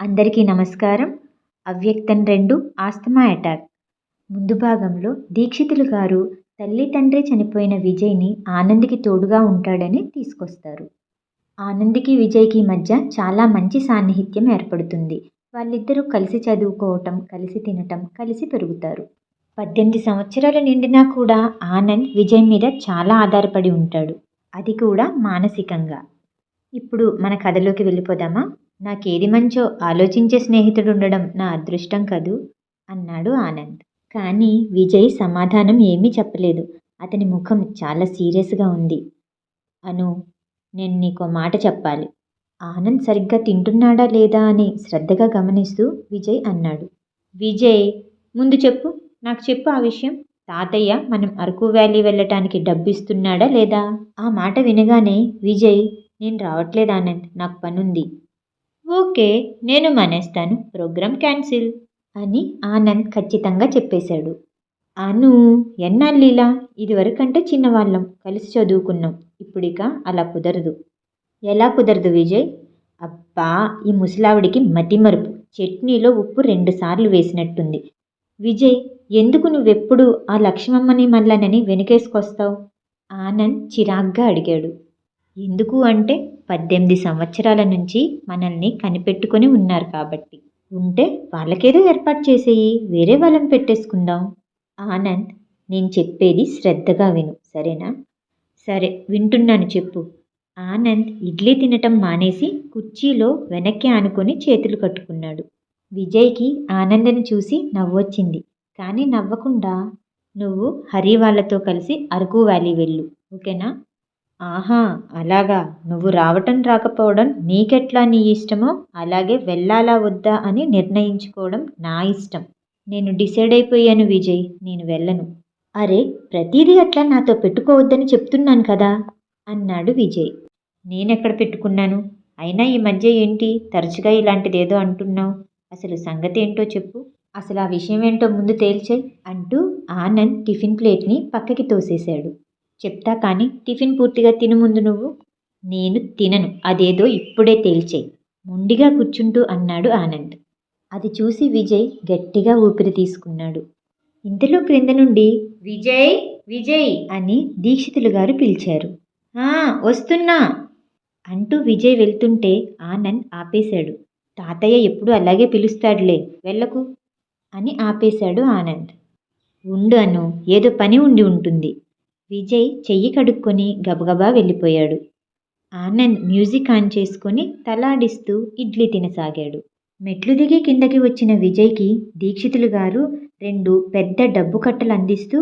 అందరికీ నమస్కారం. అవ్యక్తం రెండు ఆస్తమా అటాక్. ముందు భాగంలో దీక్షితులు గారు తల్లి తండ్రి చనిపోయిన విజయ్ని ఆనంద్కి తోడుగా ఉంటాడని తీసుకొస్తారు. ఆనంద్కి విజయ్కి మధ్య చాలా మంచి సాన్నిహిత్యం ఏర్పడుతుంది. వాళ్ళిద్దరూ కలిసి చదువుకోవటం కలిసి తినటం కలిసి పెరుగుతారు. పద్దెనిమిది సంవత్సరాలు నిండినా కూడా ఆనంద్ విజయ్ మీద చాలా ఆధారపడి ఉంటాడు. అది కూడా మానసికంగా. ఇప్పుడు మన కథలోకి వెళ్ళిపోదామా? నాకేది మంచో ఆలోచించే స్నేహితుడు ఉండడం నా అదృష్టం కదూ? అన్నాడు ఆనంద్. కానీ విజయ్ సమాధానం ఏమీ చెప్పలేదు. అతని ముఖం చాలా సీరియస్గా ఉంది. అను నేను నీకో మాట చెప్పాలి. ఆనంద్ సరిగ్గా తింటున్నాడా లేదా అని శ్రద్ధగా గమనిస్తూ విజయ్ అన్నాడు. విజయ్ ముందు చెప్పు. నాకు చెప్పు ఆ విషయం. తాతయ్య మనం అరకు వ్యాలీ వెళ్ళటానికి డబ్బు ఇస్తున్నాడా లేదా? ఆ మాట వినగానే విజయ్ నేను రావట్లేదు ఆనంద్. నాకు పనుంది. ఓకే నేను మానేస్తాను. ప్రోగ్రామ్ క్యాన్సిల్ అని ఆనంద్ ఖచ్చితంగా చెప్పేశాడు. అను ఎన్నాళ్ళీలా ఇదివరకంటే చిన్నవాళ్ళం. కలిసి చదువుకున్నాం. ఇప్పుడిక అలా కుదరదు. ఎలా కుదరదు విజయ్? అబ్బా ఈ ముసలావిడికి మతిమరుపు. చట్నీలో ఉప్పు రెండుసార్లు వేసినట్టుంది. విజయ్ ఎందుకు నువ్వెప్పుడు ఆ లక్ష్మమ్మని మల్లనని వెనుకేసుకొస్తావు? ఆనంద్ చిరాగ్గా అడిగాడు. ఎందుకు అంటే పద్దెనిమిది సంవత్సరాల నుంచి మనల్ని కనిపెట్టుకొని ఉన్నారు కాబట్టి. ఉంటే వాళ్ళకేదో ఏర్పాటు చేసేయి వేరే వాళ్ళని పెట్టేసుకుందాం. ఆనంద్ నేను చెప్పేది శ్రద్ధగా విను సరేనా? సరే వింటున్నాను చెప్పు. ఆనంద్ ఇడ్లీ తినటం మానేసి కుర్చీలో వెనక్కి ఆనుకొని చేతులు కట్టుకున్నాడు. విజయ్కి ఆనందని చూసి నవ్వొచ్చింది. కానీ నవ్వకుండా నువ్వు హరి వాళ్ళతో కలిసి అరకు వ్యాలీ వెళ్ళు ఓకేనా? ఆహా అలాగా. నువ్వు రావటం రాకపోవడం నీకెట్లా నీ ఇష్టమో అలాగే వెళ్ళాలా వద్దా అని నిర్ణయించుకోవడం నా ఇష్టం. నేను డిసైడ్ అయిపోయాను విజయ్ నేను వెళ్ళను. అరే ప్రతిదీ అట్లా నాతో పెట్టుకోవద్దని చెప్తున్నాను కదా అన్నాడు విజయ్. నేనెక్కడ పెట్టుకున్నాను? అయినా ఈ మధ్య ఏంటి? తరచుగా ఇలాంటిదేదో అంటున్నావు. అసలు సంగతి ఏంటో చెప్పు. అసలు ఆ విషయం ఏంటో ముందు తేల్చేయ్ అంటూ ఆనంద్ టిఫిన్ ప్లేట్ని పక్కకి తోసేశాడు. చెప్తా కానీ టిఫిన్ పూర్తిగా తిను ముందు నువ్వు. నేను తినను అదేదో ఇప్పుడే తేల్చేయి ముండిగా కూర్చుంటూ అన్నాడు ఆనంద్. అది చూసి విజయ్ గట్టిగా ఊపిరి తీసుకున్నాడు. ఇంతలో క్రింద నుండి విజయ్ విజయ్ అని దీక్షితులు గారు పిలిచారు. వస్తున్నా! అంటూ విజయ్ వెళ్తుంటే ఆనంద్ ఆపేశాడు. తాతయ్య ఎప్పుడు అలాగే పిలుస్తాడులే వెళ్ళకు అని ఆపేశాడు ఆనంద్. ఉండు అను ఏదో పని ఉండి ఉంటుంది. విజయ్ చెయ్యి కడుక్కొని గబగబా వెళ్ళిపోయాడు. ఆనంద్ మ్యూజిక్ ఆన్ చేసుకొని తలాడిస్తూ ఇడ్లీ తినసాగాడు. మెట్లు దిగి కిందకి వచ్చిన విజయ్కి దీక్షితులు గారు రెండు పెద్ద డబ్బు కట్టలు అందిస్తూ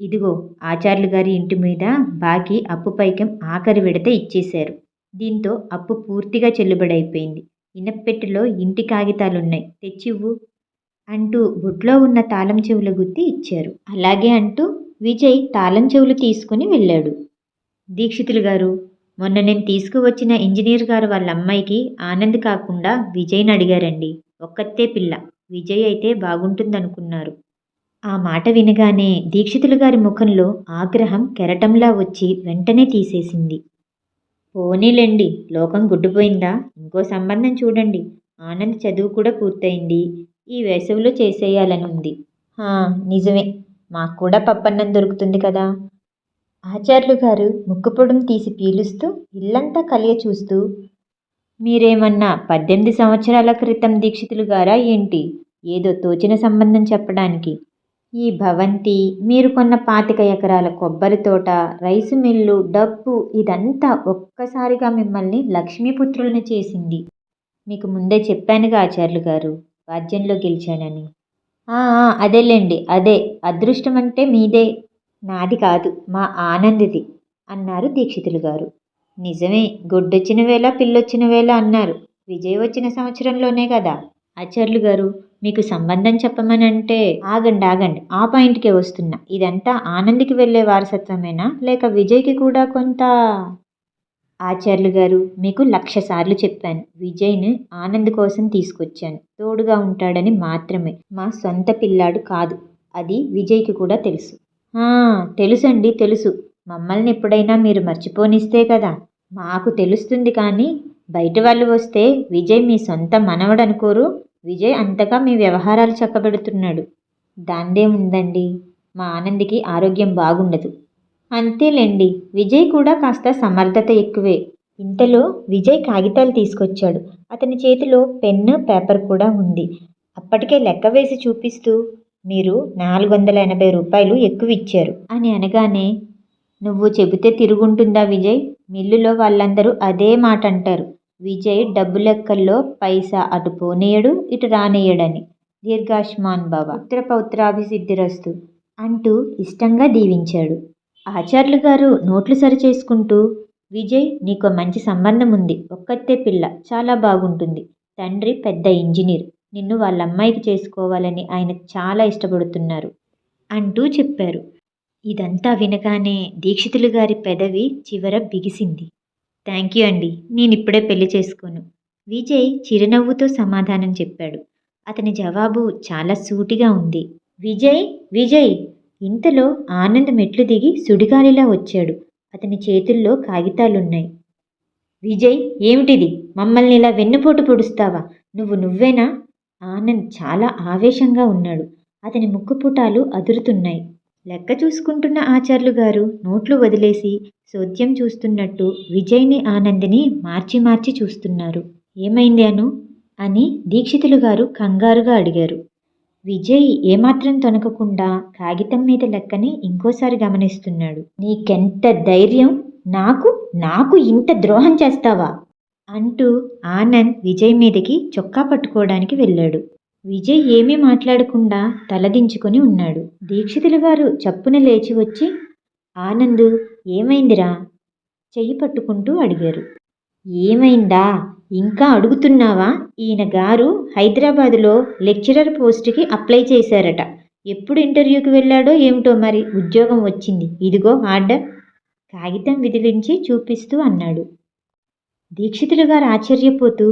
ఇదిగో ఆచార్యులు గారి ఇంటి మీద బాకీ అప్పు పైకం ఆఖరి విడత ఇచ్చేశారు. దీంతో అప్పు పూర్తిగా చెల్లుబడైపోయింది. ఇనప్పెట్టెలో ఇంటి కాగితాలున్నాయి. తెచ్చివ్వు అంటూ బుట్లో ఉన్న తాళం చెవుల గుత్తి ఇచ్చారు. అలాగే అంటూ విజయ్ తాళం చెవులు తీసుకుని వెళ్ళాడు. దీక్షితులు గారు మొన్న నేను తీసుకువచ్చిన ఇంజనీర్ గారు వాళ్ళ అమ్మాయికి ఆనంద్ కాకుండా విజయ్ని అడిగారండి. ఒక్కతే పిల్ల. విజయ్ అయితే బాగుంటుందనుకున్నారు. ఆ మాట వినగానే దీక్షితులు గారి ముఖంలో ఆగ్రహం కెరటంలా వచ్చి వెంటనే తీసేసింది. పోనీలేండి లోకం గుడ్డిపోయిందా? ఇంకో సంబంధం చూడండి. ఆనంద్ చదువు కూడా పూర్తయింది. ఈ వేసవిలో చేసేయాలని ఉంది. "హా, నిజమే. మాకు కూడా పప్పన్నం దొరుకుతుంది కదా. ఆచార్యులు గారు ముక్కుపొడం తీసి పీలుస్తూ ఇల్లంతా కలియ చూస్తూ మీరేమన్నా పద్దెనిమిది సంవత్సరాల క్రితం దీక్షితులు గారా ఏంటి? ఏదో తోచిన సంబంధం చెప్పడానికి. ఈ భవంతి మీరు కొన్న పాతిక ఎకరాల కొబ్బరి తోట రైసు మిల్లు డబ్బు ఇదంతా ఒక్కసారిగా మిమ్మల్ని లక్ష్మీపుత్రులను చేసింది. మీకు ముందే చెప్పానుగా ఆచార్యులు గారు వాద్యంలో గెలిచానని. అదేలేండి అదే. అదృష్టం అంటే మీదే. నాది కాదు మా ఆనందిది అన్నారు దీక్షితులు గారు. నిజమే గొడ్డొచ్చిన వేళ పిల్లొచ్చిన వేళ అన్నారు. విజయ్ వచ్చిన సంవత్సరంలోనే కదా. ఆచార్యులు గారు మీకు సంబంధం చెప్పమనంటే ఆగండి ఆగండి ఆ పాయింట్కే వస్తున్నా. ఇదంతా ఆనంద్కి వెళ్ళే వారసత్వమేనా? లేక విజయ్కి కూడా కొంత ఆచార్యులు గారు మీకు లక్ష సార్లు చెప్పాను. విజయ్ని ఆనంద్ కోసం తీసుకొచ్చాను. తోడుగా ఉంటాడని మాత్రమే. మా సొంత పిల్లాడు కాదు. అది విజయ్కి కూడా తెలుసు. తెలుసండి తెలుసు. మమ్మల్ని ఎప్పుడైనా మీరు మర్చిపోనిస్తే కదా? మాకు తెలుస్తుంది కానీ బయట వాళ్ళు వస్తే విజయ్ మీ సొంత మనవడు అనుకోరు. విజయ్ అంతగా మీ వ్యవహారాలు చక్కబెడుతున్నాడు. దాందే ఉందండి మా ఆనందికి ఆరోగ్యం బాగుండదు. అంతేలేండి. విజయ్ కూడా కాస్త సమర్థత ఎక్కువే. ఇంతలో విజయ్ కాగితాలు తీసుకొచ్చాడు. అతని చేతిలో పెన్ను పేపర్ కూడా ఉంది. అప్పటికే లెక్క వేసి చూపిస్తూ మీరు నాలుగు వందల ఎనభై రూపాయలు ఎక్కువ ఇచ్చారు అని అనగానే నువ్వు చెబితే తిరుగుంటుందా విజయ్? మిల్లులో వాళ్ళందరూ అదే మాట అంటారు. విజయ్ డబ్బు లెక్కల్లో పైసా అటు పోనీయడు ఇటు రానేయడని. దీర్ఘాష్మాన్ బాబా పుత్ర పౌత్రాభిసిద్ధిరస్తు అంటూ ఇష్టంగా దీవించాడు. ఆచార్యులు గారు నోట్లు సరిచేసుకుంటూ విజయ్ నీకు మంచి సంబంధం ఉంది ఒక్కతే పిల్ల. చాలా బాగుంటుంది. తండ్రి పెద్ద ఇంజనీర్. నిన్ను వాళ్ళ అమ్మాయికి చేసుకోవాలని ఆయన చాలా ఇష్టపడుతున్నారు అంటూ చెప్పారు. ఇదంతా వినగానే దీక్షితులు గారి పెదవి చివర బిగిసింది. థ్యాంక్ యూ అండి. నేను ఇప్పుడే పెళ్ళి చేసుకోను. విజయ్ చిరునవ్వుతో సమాధానం చెప్పాడు. అతని జవాబు చాలా సూటిగా ఉంది. విజయ్ విజయ్! ఇంతలో ఆనంద్ మెట్లు దిగి సుడిగాలిలా వచ్చాడు. అతని చేతుల్లో కాగితాలున్నాయి. విజయ్ ఏమిటిది? మమ్మల్ని ఇలా వెన్నుపోటు పొడుస్తావా? నువ్వు నువ్వేనా? ఆనంద్ చాలా ఆవేశంగా ఉన్నాడు. అతని ముక్కుపుటాలు అదురుతున్నాయి. లెక్క చూసుకుంటున్న ఆచార్యులు గారు నోట్లు వదిలేసి సోద్యం చూస్తున్నట్టు విజయ్ని ఆనందిని మార్చి మార్చి చూస్తున్నారు. ఏమైంది అను? అని దీక్షితులు గారు కంగారుగా అడిగారు. విజయ్ ఏమాత్రం తొనకకుండా కాగితం మీద లెక్కని ఇంకోసారి గమనిస్తున్నాడు. నీకెంత ధైర్యం? నాకు? నాకు ఇంత ద్రోహం చేస్తావా? అంటూ ఆనంద్ విజయ్ మీదకి చొక్కా పట్టుకోవడానికి వెళ్ళాడు. విజయ్ ఏమీ మాట్లాడకుండా తలదించుకొని ఉన్నాడు. దీక్షితులు గారు చప్పున లేచి వచ్చి ఆనంద్ ఏమైందిరా? చెయ్యి పట్టుకుంటూ అడిగారు. ఏమైందా? ఇంకా అడుగుతున్నావా? ఈయన గారు హైదరాబాదులో లెక్చరర్ పోస్ట్కి అప్లై చేశారట. ఎప్పుడు ఇంటర్వ్యూకి వెళ్ళాడో ఏమిటో మరి? ఉద్యోగం వచ్చింది. ఇదిగో ఆర్డర్. కాగితం విదిలించి చూపిస్తూ అన్నాడు. దీక్షితులు గారు ఆశ్చర్యపోతూ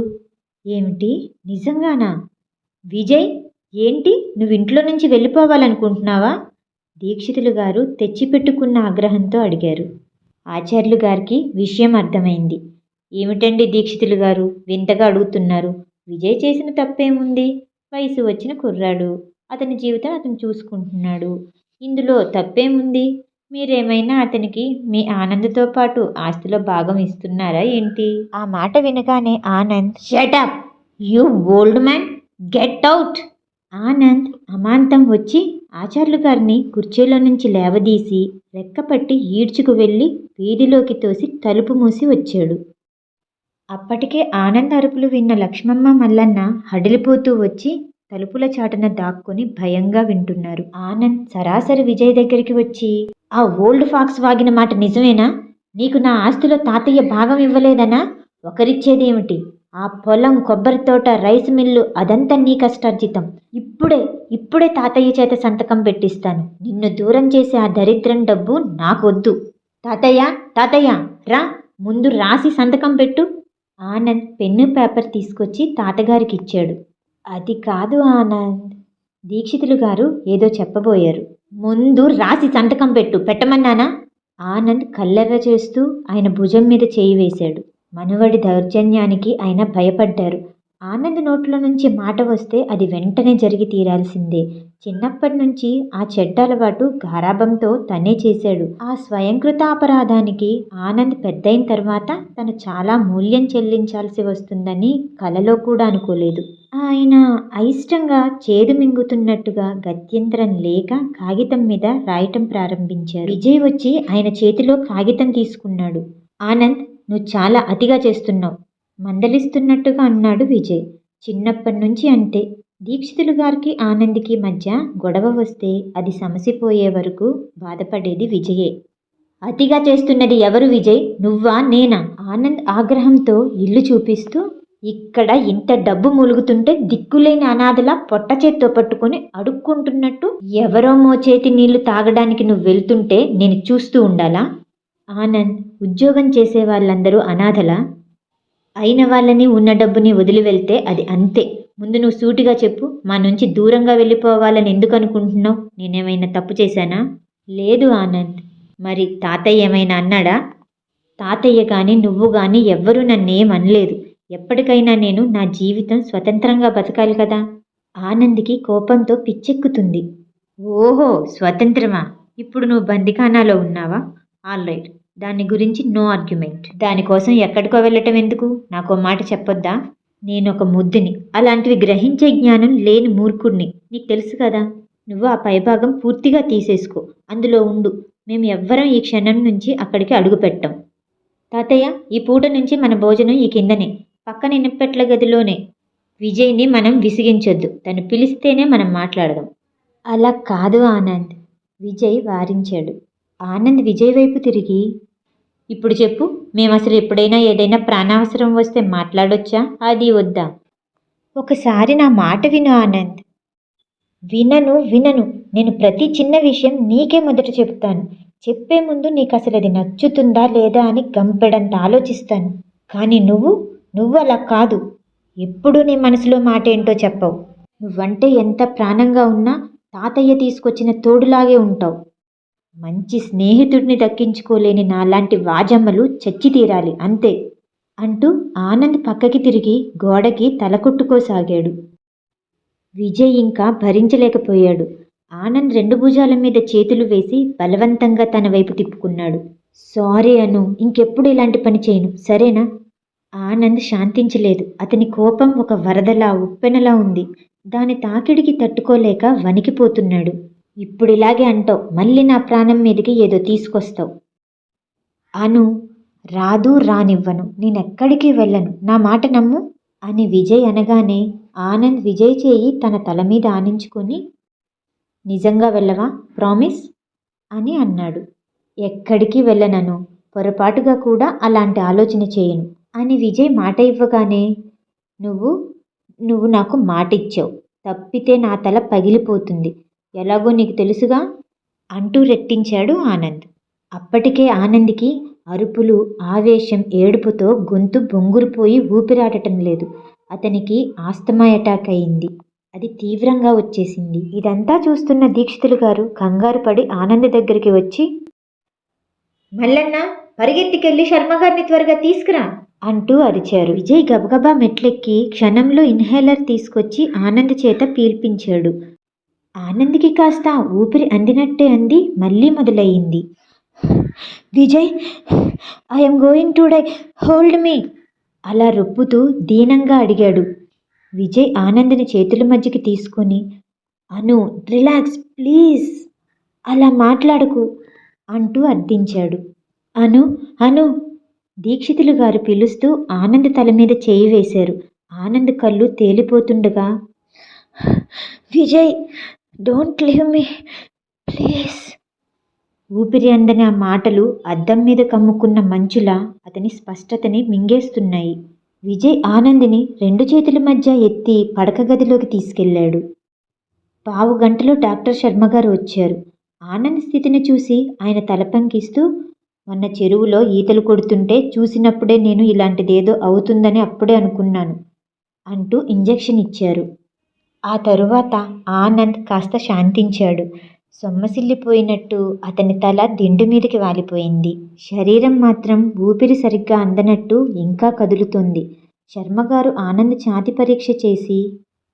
ఏమిటి? నిజంగానా? విజయ్ ఏంటి? నువ్వు ఇంట్లో నుంచి వెళ్ళిపోవాలనుకుంటున్నావా? దీక్షితులు గారు తెచ్చిపెట్టుకున్న ఆగ్రహంతో అడిగారు. ఆచార్యులు గారికి విషయం అర్థమైంది. ఏమిటండి దీక్షితులు గారు? వింతగా అడుగుతున్నారు. విజయ్ చేసిన తప్పేముంది? వయసు వచ్చిన కుర్రాడు. అతని జీవితం అతను చూసుకుంటున్నాడు. ఇందులో తప్పేముంది? మీరేమైనా అతనికి మీ ఆనంద్తో పాటు ఆస్తిలో భాగం ఇస్తున్నారా ఏంటి? ఆ మాట వినగానే Anand shut up you old man get out Anand అమాంతం వచ్చి ఆచార్యులు గారిని కుర్చీలో నుంచి లేవదీసి రెక్కపట్టి ఈడ్చుకు వెళ్ళి వీధిలోకి తోసి తలుపు మూసి వచ్చాడు. అప్పటికే ఆనంద అరుపులు విన్న లక్ష్మమ్మ మల్లన్న హడిలిపోతూ వచ్చి తలుపుల చాటున దాక్కుని భయంగా వింటున్నారు. ఆనంద్ సరాసరి విజయ్ దగ్గరికి వచ్చి ఆ ఓల్డ్ ఫాక్స్ వాగిన మాట నిజమేనా? నీకు నా ఆస్తిలో తాతయ్య భాగం ఇవ్వలేదనా? ఒకరిచ్చేదేమిటి? ఆ పొలం కొబ్బరి తోట రైస్ మిల్లు అదంతా నీ కష్టార్జితం. ఇప్పుడే ఇప్పుడే తాతయ్య చేత సంతకం పెట్టిస్తాను. నిన్ను దూరం చేసే ఆ దరిద్రం డబ్బు నాకొద్దు. తాతయ్య తాతయ్య రా. ముందు రాసి సంతకం పెట్టు. ఆనంద్ పెన్ను పేపర్ తీసుకొచ్చి తాతగారికి ఇచ్చాడు అది కాదు ఆనంద్. దీక్షితులు గారు ఏదో చెప్పబోయారు. ముందు రాసి సంతకం పెట్టు పెట్టమన్నానా? ఆనంద్ కల్లెర్ర చేస్తూ ఆయన భుజం మీద చేయి వేశాడు. మనవడి దౌర్జన్యానికి ఆయన భయపడ్డారు. ఆనంద్ నోట్ల నుంచి మాట వస్తే అది వెంటనే జరిగి తీరాల్సిందే. చిన్నప్పటి నుంచి ఆ చెడ్డ అలవాటు గారాభంతో తనే చేశాడు. ఆ స్వయంకృత అపరాధానికి ఆనంద్ పెద్దయిన తర్వాత తను చాలా మూల్యం చెల్లించాల్సి వస్తుందని కలలో కూడా అనుకోలేదు. ఆయన అయిష్టంగా చేదు మింగుతున్నట్టుగా గత్యంతరం లేక కాగితం మీద రాయటం ప్రారంభించారు. విజయ్ వచ్చి ఆయన చేతిలో కాగితం తీసుకున్నాడు. ఆనంద్ నువ్వు చాలా అతిగా చేస్తున్నావు. మందలిస్తున్నట్టుగా అన్నాడు విజయ్. చిన్నప్పటి నుంచి అంతే. దీక్షితులు గారికి ఆనంద్కి మధ్య గొడవ వస్తే అది సమసిపోయే వరకు బాధపడేది విజయే. అతిగా చేస్తున్నది ఎవరు విజయ్? నువ్వా నేనా? ఆనంద్ ఆగ్రహంతో ఇల్లు చూపిస్తూ ఇక్కడ ఇంత డబ్బు మూలుగుతుంటే దిక్కులేని అనాథలా పొట్ట చేత్తో పట్టుకొని అడుక్కుంటున్నట్టు ఎవరో మోచేతి నీళ్ళు తాగడానికి నువ్వు వెళ్తుంటే నేను చూస్తూ ఉండాలా? ఆనంద్ ఉద్యోగం చేసే వాళ్ళందరూ అనాథలా? అయిన వాళ్ళని ఉన్న డబ్బుని వదిలి వెళ్తే అది అంతే. ముందు నువ్వు సూటిగా చెప్పు మా నుంచి దూరంగా వెళ్ళిపోవాలని ఎందుకు అనుకుంటున్నావు? నేనేమైనా తప్పు చేశానా? లేదు ఆనంద్. మరి తాతయ్య ఏమైనా అన్నాడా? తాతయ్య కానీ నువ్వు కానీ ఎవ్వరూ నన్నేం అనలేదు. ఎప్పటికైనా నేను నా జీవితం స్వతంత్రంగా బతకాలి కదా? ఆనంద్కి కోపంతో పిచ్చెక్కుతుంది. ఓహో స్వతంత్రమా? ఇప్పుడు నువ్వు బందిఖానాలో ఉన్నావా? All right. దాని గురించి నో ఆర్గ్యుమెంట్. దానికోసం ఎక్కడికో వెళ్ళటం ఎందుకు? నాకు మాట చెప్పొద్దా? నేను ఒక ముద్దుని అలాంటివి గ్రహించే జ్ఞానం లేని మూర్ఖుడిని. నీకు తెలుసు కదా నువ్వు ఆ పైభాగం పూర్తిగా తీసేసుకో. అందులో ఉండు. మేము ఎవ్వరం ఈ క్షణం నుంచి అక్కడికి అడుగుపెట్టాం. తాతయ్య ఈ పూట నుంచి మన భోజనం ఈ కిందనే. పక్కన ఇనపెట్ల గదిలోనే. విజయ్ని మనం విసిగించొద్దు. తను పిలిస్తేనే మనం మాట్లాడదాం. అలా కాదు ఆనంద్. విజయ్ వారించాడు. ఆనంద్ విజయ్ వైపు తిరిగి ఇప్పుడు చెప్పు మేము అసలు ఎప్పుడైనా ఏదైనా ప్రాణావసరం వస్తే మాట్లాడొచ్చా? అది వద్దా? ఒకసారి నా మాట విను ఆనంద్. వినను వినను. నేను ప్రతి చిన్న విషయం నీకే మొదట చెప్తాను. చెప్పే ముందు నీకు అసలు అది నచ్చుతుందా లేదా అని గంపెడంత ఆలోచిస్తాను. కానీ నువ్వు నువ్వు అలా కాదు. ఎప్పుడూ నీ మనసులో మాట ఏంటో చెప్పవు. నువ్వంటే ఎంత ప్రాణంగా ఉన్నా తాతయ్య తీసుకొచ్చిన తోడులాగే ఉంటావు. మంచి స్నేహితుడిని దక్కించుకోలేని నాలాంటి వాజమ్మలు చచ్చి తీరాలి అంతే అంటూ ఆనంద్ పక్కకి తిరిగి గోడకి తల కొట్టుకోసాగాడు. విజయ్ ఇంకా భరించలేకపోయాడు. ఆనంద్ రెండు భుజాల మీద చేతులు వేసి బలవంతంగా తన వైపు తిప్పుకున్నాడు. సారీ అను ఇంకెప్పుడు ఇలాంటి పని చేయను సరేనా? ఆనంద్ శాంతించలేదు. అతని కోపం ఒక వరదలా ఉప్పెనలా ఉంది. దాని తాకిడికి తట్టుకోలేక వణికిపోతున్నాడు. ఇప్పుడు ఇలాగే అంటావు. మళ్ళీ నా ప్రాణం మీదకి ఏదో తీసుకొస్తావు. అను రాదు రానివ్వను. నేనెక్కడికి వెళ్ళను? నా మాట నమ్ము? అని విజయ్ అనగానే ఆనంద్ విజయ్ చేయి తన తల మీద ఆనించుకొని నిజంగా వెళ్ళవా? ప్రామిస్? అని అన్నాడు. ఎక్కడికి వెళ్ళనను? పొరపాటుగా కూడా అలాంటి ఆలోచన చేయను. అని విజయ్ మాట ఇవ్వగానే నువ్వు నువ్వు నాకు మాట ఇచ్చావు తప్పితే నా తల పగిలిపోతుంది. ఎలాగో నీకు తెలుసుగా? అంటూ రెట్టించాడు ఆనంద్. అప్పటికే ఆనంద్కి అరుపులు ఆవేశం ఏడుపుతో గొంతు బొంగురుపోయి ఊపిరాడటం లేదు. అతనికి ఆస్తమా అటాక్ అయింది. అది తీవ్రంగా వచ్చేసింది. ఇదంతా చూస్తున్న దీక్షితులు గారు కంగారు పడి ఆనంద్ దగ్గరికి వచ్చి మల్లన్న పరిగెత్తికెళ్ళి శర్మగారిని త్వరగా తీసుకురా అంటూ అరిచారు. విజయ్ గబగబా మెట్లెక్కి క్షణంలో ఇన్హేలర్ తీసుకొచ్చి ఆనంద్ చేత పీల్పించాడు. ఆనంద్కి కాస్త ఊపిరి అందినట్టే అంది మళ్ళీ మొదలయ్యింది. Vijay I'm going to die hold me అలా రొప్పుతూ దీనంగా అడిగాడు. విజయ్ ఆనంద్ని చేతుల మధ్యకి తీసుకొని అను రిలాక్స్ ప్లీజ్ అలా మాట్లాడకు అంటూ అర్థించాడు. అను అను దీక్షితులు గారు పిలుస్తూ ఆనంద్ తల మీద చేయి వేశారు. ఆనంద్ కళ్ళు తేలిపోతుండగా Vijay don't leave me please ఊపిరి అందని ఆ మాటలు అద్దం మీద కమ్ముకున్న మంచులా అతని స్పష్టతని మింగేస్తున్నాయి. విజయ్ ఆనందిని రెండు చేతుల మధ్య ఎత్తి పడక గదిలోకి తీసుకెళ్ళాడు. పావు గంటలో డాక్టర్ శర్మ గారు వచ్చారు. ఆనంద్ స్థితిని చూసి ఆయన తలపంకిస్తూ మొన్న చెరువులో ఈతలు కొడుతుంటే చూసినప్పుడే నేను ఇలాంటిదేదో అవుతుందని అప్పుడే అనుకున్నాను అంటూ ఇంజెక్షన్ ఇచ్చారు. ఆ తరువాత ఆనంద్ కాస్త శాంతించాడు. సొమ్మసిల్లిపోయినట్టు అతని తల దిండు మీదకి వాలిపోయింది. శరీరం మాత్రం ఊపిరి సరిగ్గా అందనట్టు ఇంకా కదులుతోంది. శర్మగారు ఆనంద్ ఛాతి పరీక్ష చేసి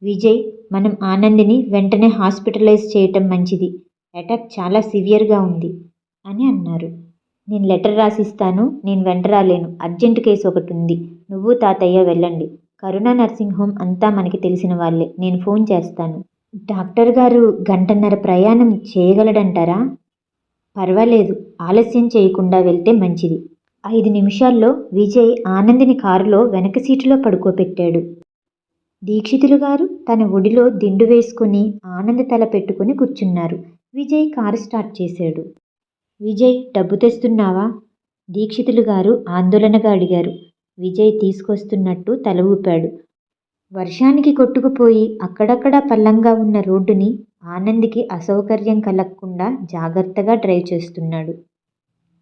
విజయ్ మనం ఆనందిని వెంటనే హాస్పిటలైజ్ చేయటం మంచిది. అటాక్ చాలా సివియర్గా ఉంది అని అన్నారు. నేను లెటర్ రాసిస్తాను నేను వెంట రాలేను. అర్జెంట్ కేసు ఒకటి ఉంది. నువ్వు తాతయ్య వెళ్ళండి. కరుణ నర్సింగ్ హోమ్ అంతా మనకి తెలిసిన వాళ్ళే. నేను ఫోన్ చేస్తాను. డాక్టర్ గారు గంటన్నర ప్రయాణం చేయగలడంటారా? పర్వాలేదు. ఆలస్యం చేయకుండా వెళ్తే మంచిది. ఐదు నిమిషాల్లో విజయ్ ఆనందిని కారులో వెనక సీటులో పడుకోబెట్టాడు దీక్షితులు గారు తన ఒడిలో దిండు వేసుకుని ఆనంద తల పెట్టుకుని కూర్చున్నారు. విజయ్ కారు స్టార్ట్ చేశాడు. విజయ్ డబ్బు తెస్తున్నావా? దీక్షితులు గారు ఆందోళనగా అడిగారు. విజయ్ తీసుకొస్తున్నట్టు తల ఊపాడు వర్షానికి కొట్టుకుపోయి అక్కడక్కడ పల్లంగా ఉన్న రోడ్డుని ఆనంద్కి అసౌకర్యం కలగకుండా జాగ్రత్తగా డ్రైవ్ చేస్తున్నాడు.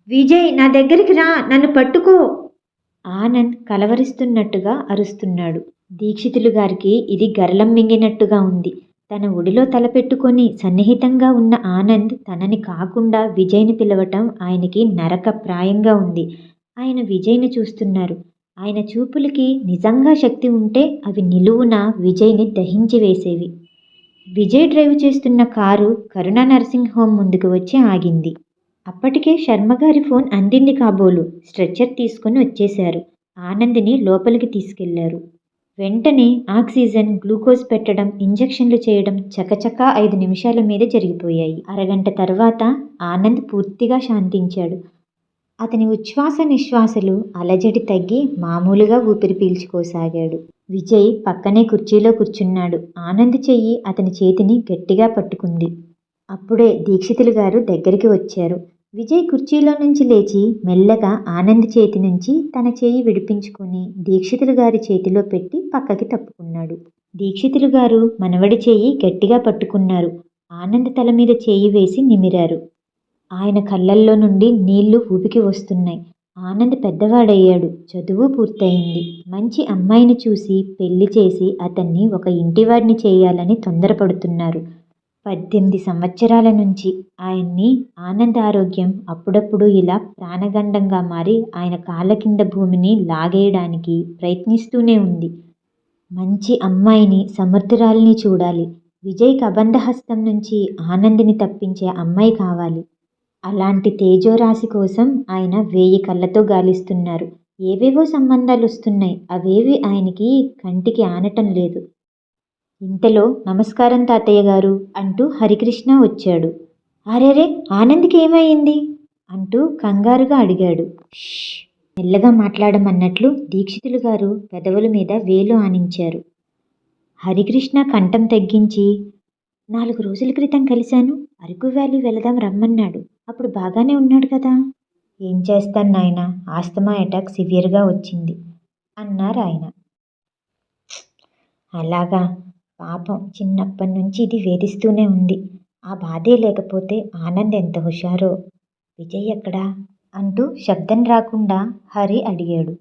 విజయ్ నా దగ్గరికి రా నన్ను పట్టుకో! ఆనంద్ కలవరిస్తున్నట్టుగా అరుస్తున్నాడు. దీక్షితులు గారికి ఇది గరళం మింగినట్టుగా ఉంది. తన ఒడిలో తలపెట్టుకొని సన్నిహితంగా ఉన్న ఆనంద్ తనని కాకుండా విజయ్ని పిలవటం ఆయనకి నరక ప్రాయంగా ఉంది. ఆయన విజయ్ని చూస్తున్నారు. ఆయన చూపులకి నిజంగా శక్తి ఉంటే అవి నిలువున విజయ్ని దహించి వేసేవి. విజయ్ డ్రైవ్ చేస్తున్న కారు కరుణ నర్సింగ్ హోమ్ ముందుకు వచ్చి ఆగింది. అప్పటికే శర్మగారి ఫోన్ అందింది కాబోలు. స్ట్రెచ్చర్ తీసుకుని వచ్చేశారు. ఆనందిని లోపలికి తీసుకెళ్ళారు. వెంటనే ఆక్సిజన్ గ్లూకోజ్ పెట్టడం ఇంజెక్షన్లు చేయడం చకచకా ఐదు నిమిషాల మీద జరిగిపోయాయి. అరగంట తర్వాత ఆనంద్ పూర్తిగా శాంతించాడు. అతని ఉచ్ఛ్వాస నిశ్వాసలు అలజడి తగ్గి మామూలుగా ఊపిరి పీల్చుకోసాగాడు విజయ్ పక్కనే కుర్చీలో కూర్చున్నాడు. ఆనంద్ చెయ్యి అతని చేతిని గట్టిగా పట్టుకుంది. అప్పుడే దీక్షితులు గారు దగ్గరికి వచ్చారు. విజయ్ కుర్చీలో నుంచి లేచి మెల్లగా ఆనంద్ చేతి నుంచి తన చేయి విడిపించుకొని దీక్షితులు గారి చేతిలో పెట్టి పక్కకి తప్పుకున్నాడు. దీక్షితులు గారు మనవడి చేయి గట్టిగా పట్టుకున్నారు. ఆనంద్ తల మీద చేయి వేసి నిమిరారు. ఆయన కళ్ళల్లో నుండి నీళ్ళు ఊపికి వస్తున్నాయి. ఆనంద్ పెద్దవాడయ్యాడు. చదువు పూర్తయింది. మంచి అమ్మాయిని చూసి పెళ్ళి చేసి అతన్ని ఒక ఇంటివాడిని చేయాలని తొందరపడుతున్నారు. పద్దెనిమిది సంవత్సరాల నుంచి ఆయన్ని ఆనంద్ ఆరోగ్యం అప్పుడప్పుడు ఇలా ప్రాణగండంగా మారి ఆయన కాళ్ళ కింద భూమిని లాగేయడానికి ప్రయత్నిస్తూనే ఉంది. మంచి అమ్మాయిని సమర్థురాలిని చూడాలి. విజయ్ కబంధహస్తం నుంచి ఆనందిని తప్పించే అమ్మాయి కావాలి. అలాంటి తేజోరాశి కోసం ఆయన వేయి కళ్ళతో గాలిస్తున్నారు. ఏవేవో సంబంధాలు వస్తున్నాయి అవేవి ఆయనకి కంటికి ఆనటం లేదు. ఇంతలో నమస్కారం తాతయ్య గారు అంటూ హరికృష్ణ వచ్చాడు. అరేరే ఆనంద్కి ఏమైంది? అంటూ కంగారుగా అడిగాడు. మెల్లగా మాట్లాడమన్నట్లు దీక్షితులు గారు పెదవుల మీద వేలు ఆనించారు. హరికృష్ణ కంఠం తగ్గించి నాలుగు రోజుల క్రితం కలిశాను. అరకు వ్యాలీ వెళదాం రమ్మన్నాడు. అప్పుడు బాగానే ఉన్నాడు కదా? ఏం చేస్తాను నాయన? ఆస్తమా అటాక్ సివియర్గా వచ్చింది అన్నారు ఆయన. అలాగా? పాపం చిన్నప్పటి నుంచి ఇది వేధిస్తూనే ఉంది. ఆ బాధే లేకపోతే ఆనంద్ ఎంత హుషారో? విజయ్ ఎక్కడా? అంటూ శబ్దం రాకుండా హరి అడిగాడు.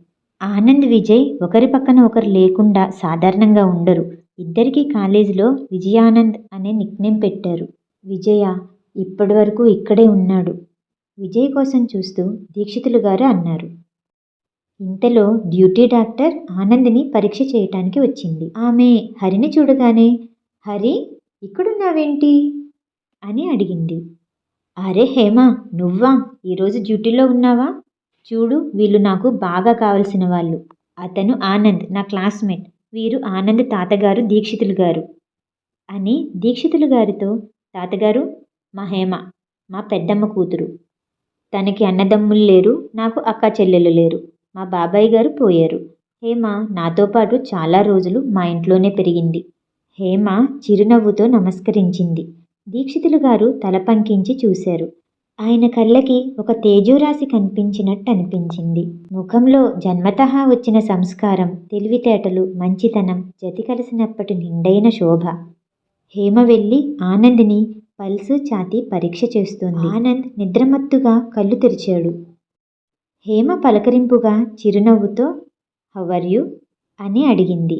ఆనంద్ విజయ్ ఒకరి పక్కన ఒకరు లేకుండా సాధారణంగా ఉండరు. ఇద్దరికీ కాలేజీలో విజయానంద్ అనే నిక్నేమ్ పెట్టారు. విజయ ఇప్పటివరకు ఇక్కడే ఉన్నాడు. విజయ్ కోసం చూస్తూ దీక్షితులు గారు అన్నారు. ఇంతలో డ్యూటీ డాక్టర్ ఆనందిని పరీక్ష చేయటానికి వచ్చింది. ఆమె హరిని చూడగానే హరి ఇక్కడున్నావేంటి? అని అడిగింది. అరే హేమ నువ్వా? ఈరోజు డ్యూటీలో ఉన్నావా? చూడు వీళ్ళు నాకు బాగా కావలసిన వాళ్ళు. అతను ఆనంద్ నా క్లాస్మేట్. వీరు ఆనంద్ తాతగారు దీక్షితులు గారు. అని దీక్షితులు గారితో తాతగారు మా హేమ మా పెద్దమ్మ కూతురు. తనకి అన్నదమ్ములు లేరు నాకు అక్క చెల్లెలు లేరు. మా బాబాయ్ గారు పోయారు. హేమ నాతో పాటు చాలా రోజులు మా ఇంట్లోనే పెరిగింది. హేమ చిరునవ్వుతో నమస్కరించింది. దీక్షితులు గారు తల పంకించి చూశారు. ఆయన కళ్ళకి ఒక తేజోరాశి కనిపించినట్టు అనిపించింది. ముఖంలో జన్మతహా వచ్చిన సంస్కారం తెలివితేటలు మంచితనం జతి కలిసినప్పటి నిండైన శోభ. హేమ వెళ్ళి ఆనంద్ని పల్సు ఛాతీ పరీక్ష చేస్తోంది. ఆనంద్ నిద్రమత్తుగా కళ్ళు తెరిచాడు. హేమ పలకరింపుగా చిరునవ్వుతో హవర్ యు అని అడిగింది.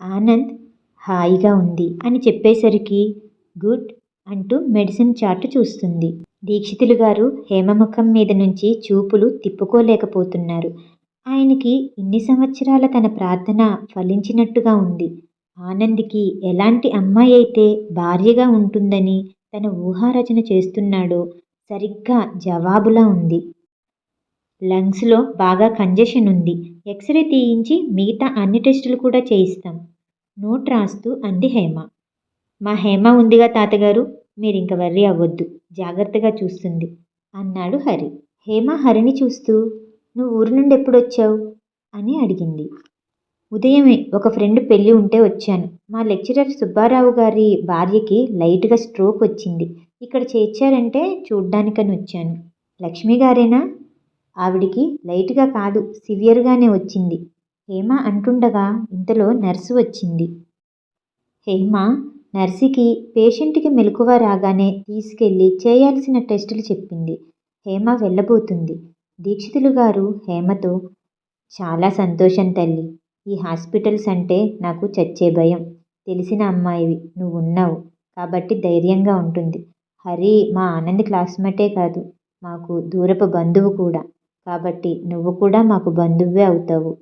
ఆనంద్ హాయిగా ఉంది అని చెప్పేసరికి గుడ్ అంటూ మెడిసిన్ చార్ట్ చూస్తుంది. దీక్షితులు గారు హేమముఖం మీద నుంచి చూపులు తిప్పుకోలేకపోతున్నారు. ఆయనకి ఇన్ని సంవత్సరాల తన ప్రార్థన ఫలించినట్టుగా ఉంది. ఆనంద్కి ఎలాంటి అమ్మాయి అయితే భార్యగా ఉంటుందని తన ఊహారచన చేస్తున్నాడో సరిగ్గా జవాబులా ఉంది. లంగ్స్లో బాగా కంజెషన్ ఉంది. ఎక్స్రే తీయించి మిగతా అన్ని టెస్టులు కూడా చేయిస్తాం. నోట్ రాస్తూ అంది హేమ. మా హేమ ఉందిగా తాతగారు మీరు ఇంక వర్రీ అవ్వద్దు. జాగ్రత్తగా చూస్తుంది అన్నాడు హరి. హేమ హరిని చూస్తూ నువ్వు ఊరు నుండి ఎప్పుడు వచ్చావు? అని అడిగింది. ఉదయమే ఒక ఫ్రెండ్ పెళ్ళి ఉంటే వచ్చాను. మా లెక్చరర్ సుబ్బారావు గారి భార్యకి లైట్గా స్ట్రోక్ వచ్చింది. ఇక్కడ చేర్చారంటే చూడ్డానికని వచ్చాను. లక్ష్మి గారేనా? ఆవిడికి లైట్గా కాదు సివియర్గానే వచ్చింది. హేమ అంటుండగా ఇంతలో నర్సు వచ్చింది. హేమ నర్సికి పేషెంట్కి మెలకువ రాగానే తీసుకెళ్ళి చేయాల్సిన టెస్టులు చెప్పింది. హేమ వెళ్ళబోతుంది. దీక్షితులు గారు హేమతో చాలా సంతోషం తల్లి. ఈ హాస్పిటల్స్ అంటే నాకు చచ్చే భయం. తెలిసిన అమ్మాయివి. నువ్వు ఉన్నావు కాబట్టి ధైర్యంగా ఉంటుంది. హరి మా ఆనంద్ క్లాస్మేటే కాదు. మాకు దూరపు బంధువు కూడా. కాబట్టి నువ్వు కూడా మాకు బంధువే అవుతావు.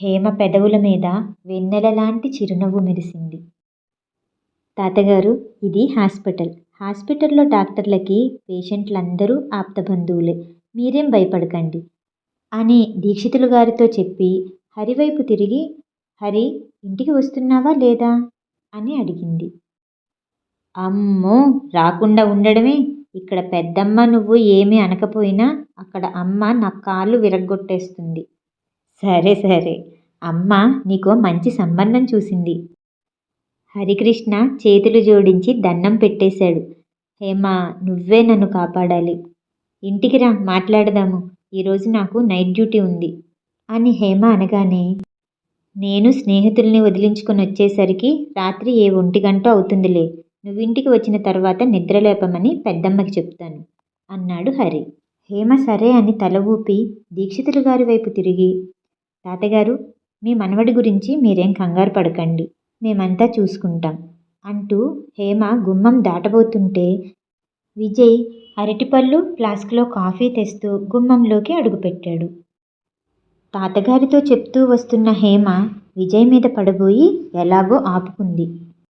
హేమ పెదవుల మీద వెన్నెల లాంటి చిరునవ్వు మెరిసింది. తాతగారు ఇది హాస్పిటల్. హాస్పిటల్లో డాక్టర్లకి పేషెంట్లందరూ ఆప్తబంధువులే మీరేం భయపడకండి. అని దీక్షితులు గారితో చెప్పి హరివైపు తిరిగి హరి ఇంటికి వస్తున్నావా లేదా? అని అడిగింది. అమ్మో! రాకుండా ఉండడమే. ఇక్కడ పెద్దమ్మ నువ్వు ఏమీ అనకపోయినా అక్కడ అమ్మ నా కాళ్ళు విరగ్గొట్టేస్తుంది. సరే సరే. అమ్మ నీకు మంచి సంబంధం చూసింది. హరికృష్ణ చేతులు జోడించి దండం పెట్టేశాడు. హేమా నువ్వే నన్ను కాపాడాలి. ఇంటికి రా మాట్లాడదాము. ఈరోజు నాకు నైట్ డ్యూటీ ఉంది. అని హేమ అనగానే నేను స్నేహితుల్ని వదిలించుకొని వచ్చేసరికి రాత్రి ఏ ఒంటి గంట అవుతుందిలే. నువ్వు ఇంటికి వచ్చిన తర్వాత నిద్రలేపమని పెద్దమ్మకి చెప్తాను అన్నాడు హరి. హేమ సరే అని తల ఊపి దీక్షితులు గారి వైపు తిరిగి తాతగారు మీ మనవడి గురించి మీరేం కంగారు పడకండి మేమంతా చూసుకుంటాం అంటూ హేమ గుమ్మం దాటబోతుంటే విజయ్ అరటిపళ్ళు ఫ్లాస్క్లో కాఫీ తెస్తూ గుమ్మంలోకి అడుగుపెట్టాడు. తాతగారితో చెప్తూ వస్తున్న హేమ విజయ్ మీద పడబోయి ఎలాగో ఆపుకుంది.